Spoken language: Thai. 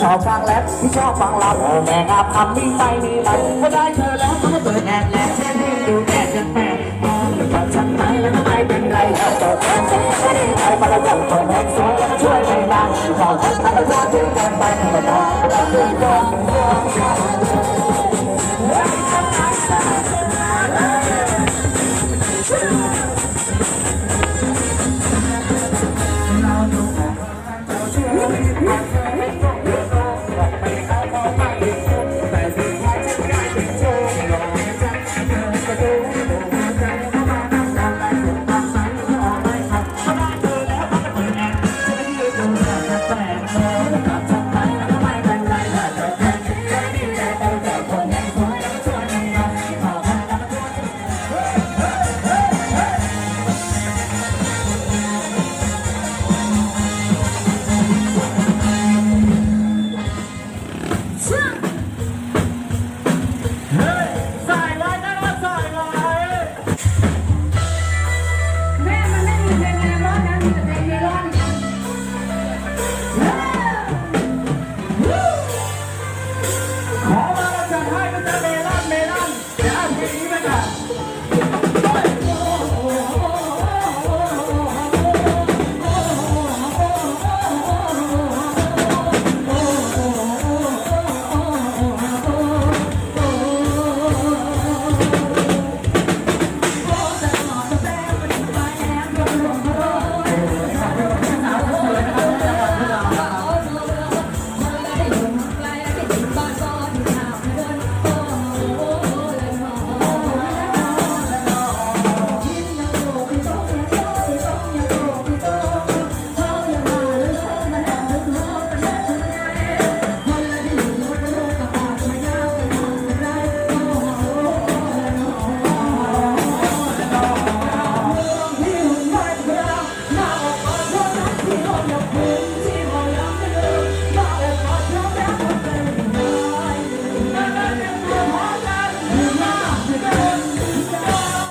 ชอบฟังแล้วที่ชอบฟังเราแม่งาบคำนี้ไม่มีไรเมื่อได้เธอแล้วก็เปิดแอนแมาแล้วคนแห่งสวยช่วยไม่นานขอทักมาแล้วทุกคนกันไปธรรมดาเราเป็นคนเดียวกัน